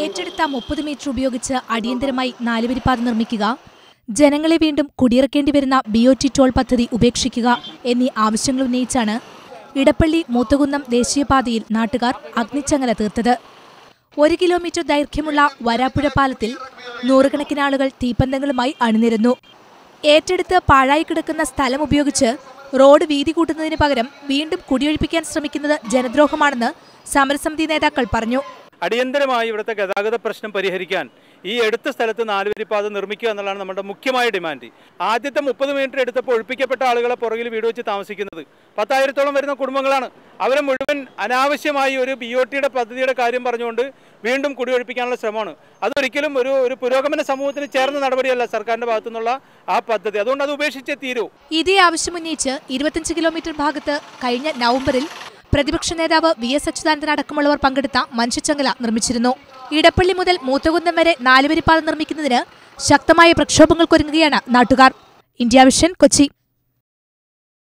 ഏറ്റെടുത്ത മുപ്പത് മീറ്റർ ഉപയോഗിച്ച് അടിയന്തരമായി നാലുവരിപ്പാത നിർമ്മിക്കുക ജനങ്ങളെ വീണ്ടും കുടിയിറക്കേണ്ടി വരുന്ന ബി ഒ ടി ടോൾ പദ്ധതി ഉപേക്ഷിക്കുക എന്നീ ആവശ്യങ്ങൾ ഉന്നയിച്ചാണ് ഇടപ്പള്ളി മൂത്തകുന്നം ദേശീയപാതയിൽ നാട്ടുകാർ അഗ്നിച്ചങ്ങല തീർത്തത്. ഒരു കിലോമീറ്റർ ദൈർഘ്യമുള്ള വരാപ്പുഴ പാലത്തിൽ നൂറുകണക്കിന് ആളുകൾ തീപ്പന്തങ്ങളുമായി അണിനിരുന്നു. ഏറ്റെടുത്ത് പാഴായി കിടക്കുന്ന സ്ഥലം ഉപയോഗിച്ച് റോഡ് വീതി കൂട്ടുന്നതിന് പകരം വീണ്ടും കുടിയൊഴിപ്പിക്കാൻ ശ്രമിക്കുന്നത് ജനദ്രോഹമാണെന്ന് സമരസമിതി നേതാക്കൾ പറഞ്ഞു. അടിയന്തരമായി ഇവിടുത്തെ ഗതാഗത പ്രശ്നം പരിഹരിക്കാൻ ഈ എടുത്ത സ്ഥലത്ത് നാലുവരിപ്പാത നിർമ്മിക്കുക എന്നുള്ളതാണ് നമ്മുടെ മുഖ്യമായ ഡിമാൻഡ് ആദ്യത്തെ മുപ്പത് മീറ്റർ എടുത്തപ്പോൾ ഒഴിപ്പിക്കപ്പെട്ട ആളുകളെ പുറകിൽ വീട് വെച്ച് താമസിക്കുന്നത്. പത്തായിരത്തോളം വരുന്ന കുടുംബങ്ങളാണ്. അവരെ മുഴുവൻ അനാവശ്യമായി ഒരു ബി ഒ ടിയുടെ പദ്ധതിയുടെ കാര്യം പറഞ്ഞുകൊണ്ട് വീണ്ടും കുടിയൊഴിപ്പിക്കാനുള്ള ശ്രമമാണ്. അതൊരിക്കലും ഒരു ഒരു പുരോഗമന സമൂഹത്തിന് ചേർന്ന നടപടിയല്ല സർക്കാരിന്റെ ഭാഗത്തു നിന്നുള്ള ആ പദ്ധതി. അതുകൊണ്ട് അത് ഉപേക്ഷിച്ചേ തീരൂ. ഇതേ ആവശ്യമുന്നയിച്ച് ഇരുപത്തിയഞ്ച് കിലോമീറ്റർ ഭാഗത്ത് കഴിഞ്ഞ നവംബറിൽ പ്രതിപക്ഷ നേതാവ് വി എസ് അച്യുതാനന്ദൻ അടക്കമുള്ളവർ പങ്കെടുത്ത മനുഷ്യച്ചങ്ങല നിർമ്മിച്ചിരുന്നു. ഇടപ്പള്ളി മുതൽ മൂത്തകുന്നം വരെ നാലുവരിപ്പാത നിർമ്മിക്കുന്നതിന് ശക്തമായ പ്രക്ഷോഭങ്ങൾക്കൊരുങ്ങുകയാണ് നാട്ടുകാർ. India vision Kochi.